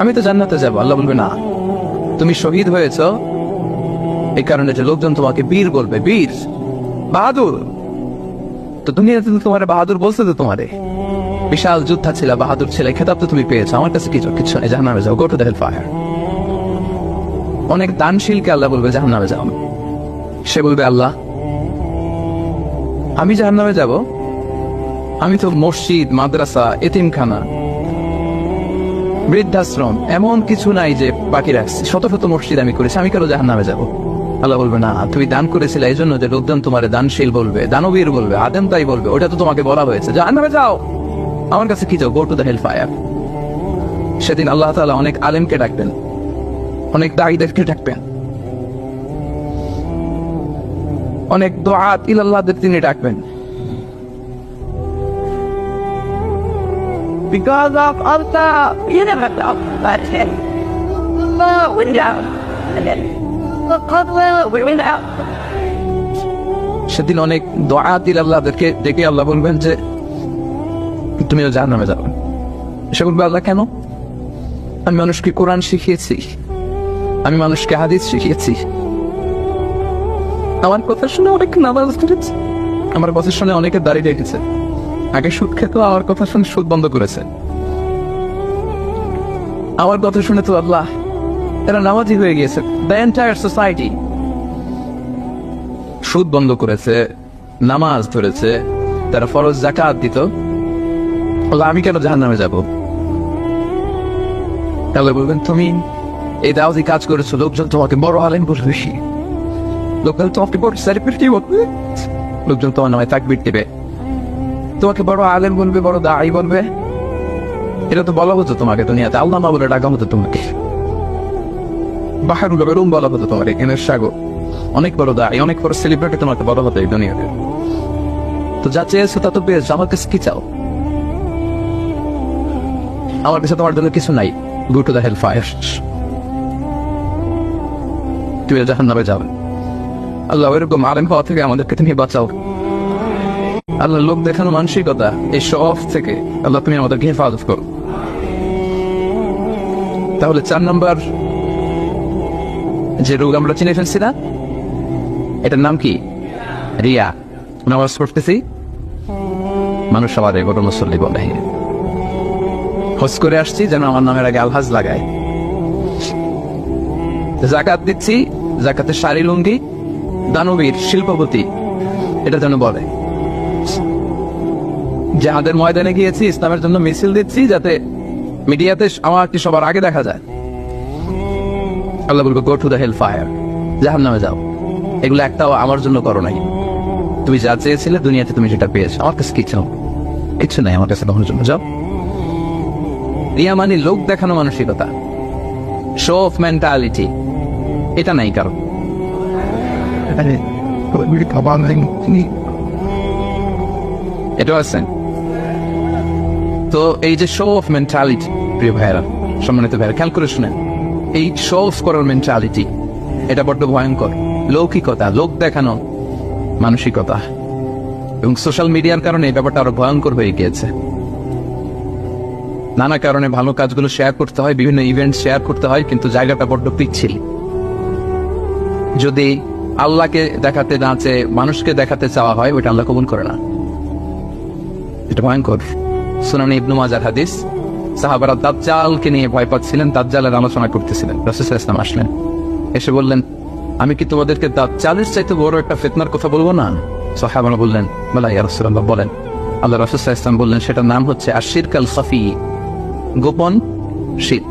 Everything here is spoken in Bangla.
আমি তো জান্নাতে যাব, আল্লাহ বলবে না। তুমি শহীদ হয়েছ, এই কারণে যে লোকজন তোমাকে বীর বলবে, বীর, বাহাদুর। তো দুনিয়াতে তো তোমার বাহাদুর বলছে তো তোমারে। বিশাল যোদ্ধা ছিল, বাহাদুর ছিল, খেতাব তো তুমি পেয়েছ। আমার কাছে কিছু কিছু নেই, জাহান্নামে যাও গো টু দ্য ফায়ার অনেক দানশীলকে আল্লাহ বলবে, জাহান্নামে যাও। সে বলবে, আল্লাহ, আমি জাহান্নামে যাব। আমি তো মসজিদ, মাদ্রাসা, এতিমখানা বৃদ্ধাশ্রম, এমন কিছু নাই যে বাকি রাখছি। শত শত মসজিদ আমি করেছি, আমি কেন জাহান নামে যাব? আল্লাহ বলবে, না, তুমি দান করেছিলে এই জন্য যে লোকজন তোমার দানশীল বলবে, দানবীর বলবে, আদেম তাই বলবে, ওটা তো তোমাকে বলা হয়েছে। জাহান নামে যাও! আমার কাছে কি যাও? Go to the hell fire সেদিন আল্লাহ তাআলা অনেক আলেমকে ডাকবেন, অনেক দায়ীদেরকে ডাকবেন। অনেক দোয়াত ইলাল্লাহদের তিনি ডাকবেন। Because of Allah, you never know. But then, Allah went down. And then, Allah went out. সেদিন অনেক দোয়া দিল আল্লাহদেরকে ডেকে আল্লাহ বলবেন যে তুমিও জাহান নামে যাবে সে বলবে আল্লাহ কেন? আমি মানুষকে কোরআন শিখিয়েছি। আমি মানুষকে হাদিস শিখিয়েছি। আমার কথা শুনে অনেক নামাজ করেছে আমার কথা শুনে অনেকে দাঁড়িয়ে রেখেছে। আগে সুদ খেত আমার কথা শুনে সুদ বন্ধ করেছে। আমার কথা শুনে তো আল্লাহ, এরা নামাজি হয়ে গিয়েছে। দ্য এন্টায়ার সোসাইটি সুদ বন্ধ করেছে, নামাজ ধরেছে, তারা ফরজ জাকাত দিত। আমি কেন জাহান নামে যাব? তাহলে বলবেন, তুমি এই দাওয়াতি কাজ করেছ, লোকজন তোমাকে বড় আলেন বলবে লোকজন তোমাকে বড় সেলিব্রিটি বলবে। লোকজন তোমার নামে তাকবির দেবে। তোমাকে বড় আলেম বলবে, বড় দায়ী বলবে। এটা তো বলা হতো তোমাকে দুনিয়াতে। আল্লাহ বলে ডাকা হতো তোমাকে। বাহারুল বেরুম বলা হতো তোমার এখানে সাগর। অনেক বড় দায়, অনেক বড় সেলিব্রিটি তোমাকে বলা হতো এই দুনিয়াতে। তো যা চেয়েছো তা তো পেয়েছ, আমার কাছে কি চাও? আমার কাছে তোমার জন্য কিছু নাই। Go to the hell fire তুমি জাহান নামে যাবে। আল্লাহ এরকম আলেম হওয়া থেকে আমাদেরকে তুমি বাঁচাও। আল্লাহ লোক দেখানো মানসিকতা এই অফ থেকে আল্লাহ তুমি আমাদেরকে হেফাজত করো। তাহলে চার নম্বর যে রোগ আমরা চিনে ফেলছি না, এটার নাম কি? রিয়া। নামাজ পড়তেছি। মানুষ সবার এগোটো মুসল্লি বলে হস করে আসছি যেন আমার নামের আগে আলহাজ লাগায়। জাকাত দিচ্ছি, জাকাতের শাড়ি, লুঙ্গি, দানবীর, শিল্পপতি, এটা যেন বলে। যাহাদের ময়দানে গিয়েছি ইসলামের জন্য মিছিল দিচ্ছি যাতে মিডিয়াতে আমাকে সবার আগে দেখা যায়। আল্লাহ বলবে go to the hell fire জাহান নামে যাও। এগুলো একটাও আমার জন্য করো নাই। তুমি যা চেয়েছিলে দুনিয়াতে তুমি সেটা পেয়েছ। আমার কাছে কি চাও? নাই আমার কাছে তোমার জন্য। যাও। রিয়া মানে লোক দেখানো মানসিকতা। শো অফ মেন্টালিটি এটা নাই কারণ এটা আছেন তো এই যে শো অফ মেন্টালিটি প্রিয় ভাইয়েরা, সম্মানিত ভাইয়েরা, খেয়াল করে শুনেন। এই শো অফ করার মেন্টালিটি এটা বড্ড ভয়ঙ্কর। লৌকিকতা, লোক দেখানো, মানসিকতা। এবং সোশ্যাল মিডিয়ার কারণে এই ব্যাপারটা আরও ভয়ঙ্কর হয়ে গিয়েছে। নানা কারণে ভালো কাজগুলো শেয়ার করতে হয়, বিভিন্ন ইভেন্ট শেয়ার করতে হয়, কিন্তু জায়গাটা বড্ড পিচ্ছিল। যদি আল্লাহকে দেখাতে না চেয়ে মানুষকে দেখাতে চাওয়া হয়, ওইটা আল্লাহ কবুল করে না। এটা ভয়ঙ্কর। সুনানি ইবনু মাজার হাদিস। সাহাবারা দাজ্জালকে নিয়ে ভয় পাচ্ছিলেন, দাজ্জালের আলোচনা করতেছিলেন। রসুল ইসলাম আসলেন, এসে বললেন, আমি কি তোমাদেরকে দাজ্জালের চাইতে বড় একটা ফেতনার কথা বলব না? সাহাবারা বললেন, বলা রাসূলুল্লাহ, বলেন। আল্লাহ রসুল ইসলাম বললেন, সেটার নাম হচ্ছে আশির কাল সফি গোপন শীত